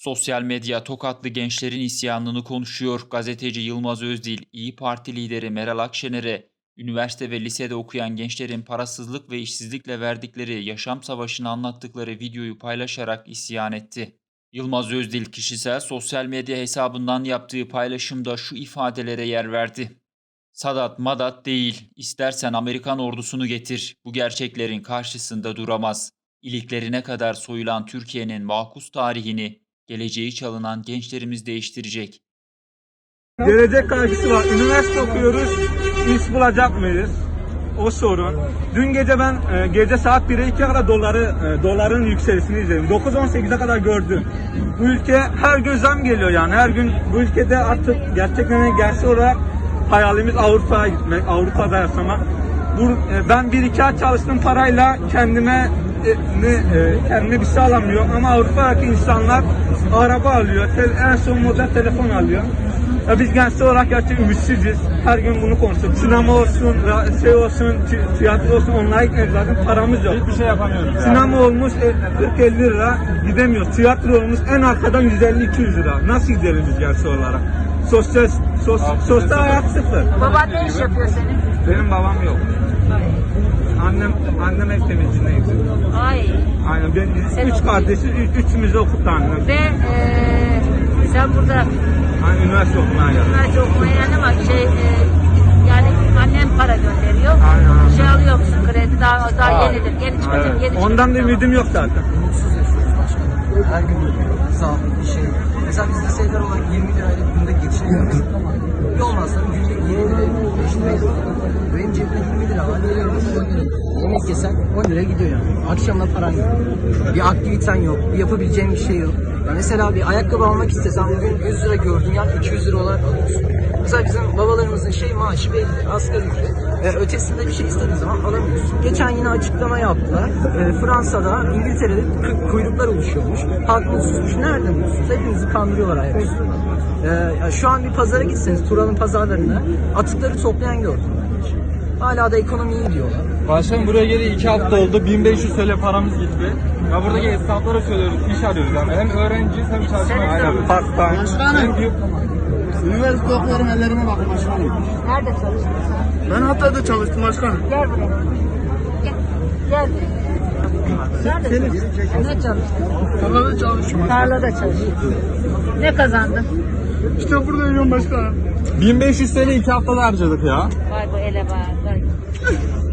Sosyal medya Tokatlı gençlerin isyanını konuşuyor. Gazeteci Yılmaz Özdil, İyi Parti lideri Meral Akşener'e üniversite ve lisede okuyan gençlerin parasızlık ve işsizlikle verdikleri yaşam savaşını anlattıkları videoyu paylaşarak isyan etti. Yılmaz Özdil kişisel sosyal medya hesabından yaptığı paylaşımda şu ifadelere yer verdi. Sadat madat değil, istersen Amerikan ordusunu getir. Bu gerçeklerin karşısında duramaz. İliklerine kadar soyulan Türkiye'nin makus tarihini, geleceği çalınan gençlerimiz değiştirecek. Gelecek kaygısı var. Üniversite okuyoruz. İş bulacak mıyız? O sorun. Dün gece ben e, gece saat 1'e 2'ye kadar doları, e, doların yükselişini izledim. 9-18'e kadar gördüm. Bu ülke her gün zam geliyor yani. Her gün bu ülkede artık gerçekten gerçek olarak hayalimiz Avrupa'ya gitmek, Avrupa'da yaşamak. E, ben 1-2 ay çalıştığım parayla kendime ne, e, kendime bir şey alamıyorum ama Avrupa'daki insanlar araba alıyor, en son model telefon alıyor. Ya biz gençler olarak gerçekten ümitsiziz. Her gün bunu konuşuyoruz. Sinema olsun, şey olsun, ti- tiyatro olsun onlara gitmek zaten paramız yok. Hiçbir şey yapamıyoruz. Sinema olmuş e, 40-50 lira gidemiyoruz. Tiyatro olmuş en arkadan 150-200 lira. Nasıl gidelim biz gençler olarak? Sosyal, sos, sosyal hayat sıfır. Baban ne iş yapıyor senin? Benim babam yok. Annem annem ev temizliğindeydi. Ay. Aynen ben Sen üç okudun. kardeşiz, üç, üçümüzü okuttu annem. Ve eee sen burada Hani üniversite okumaya geldim. üniversite okumaya geldin ama şey eee, yani annen para gönderiyor. Aynen. Şey alıyor musun kredi daha daha yenidir. Yeni çıkacak yeni Ondan da çıkacak. ümidim yok zaten. Her gün böyle sağlık bir şey. Mesela biz liseyler olarak 20 lirayla günde geçiniyoruz. Bir olmazsa günde 20 liraya geçinmeyiz. Benim cebimde 20 lira var. Nereye gidiyor? 10 lira. Yemek yesen 10 lira gidiyor yani. Akşamda paran yok. Bir aktiviten yok. Bir yapabileceğin bir şey yok. Ya mesela bir ayakkabı almak istesen bugün 100 lira gördün ya 200 lira olarak alıyorsun. Mesela bizim babalarımızın şey maaşı belli, asgari ücret. E, ötesinde bir şey istediğin zaman alamıyorsun. Geçen yine açıklama yaptılar. E, Fransa'da, İngiltere'de kuyruklar oluşuyormuş. Halk mutsuzmuş. Nerede mutsuz? Hepinizi kandırıyorlar ayaküstü. E, ya şu an bir pazara gitseniz, Turan'ın pazarlarına atıkları toplayan gördüm. Hala da ekonomi iyi diyorlar. Başkanım buraya geri 2 hafta oldu. 1500 TL paramız gitti. Ya buradaki esnaflara söylüyoruz. iş arıyoruz yani. Hem öğrenciyiz hem time. En büyük Üniversite okuyorum ellerime bakın başkanım. Nerede çalıştın sen? Ben Hatay'da çalıştım başkanım. Gel buraya. Gel. Gel. Nerede çalıştın? Ne çalıştın? Tarlada çalışıyorum. Tarlada çalıştın. Ne kazandın? İşte burada yiyorum başkanım. 1500 TL 2 haftada harcadık ya. Vay bu ele bak.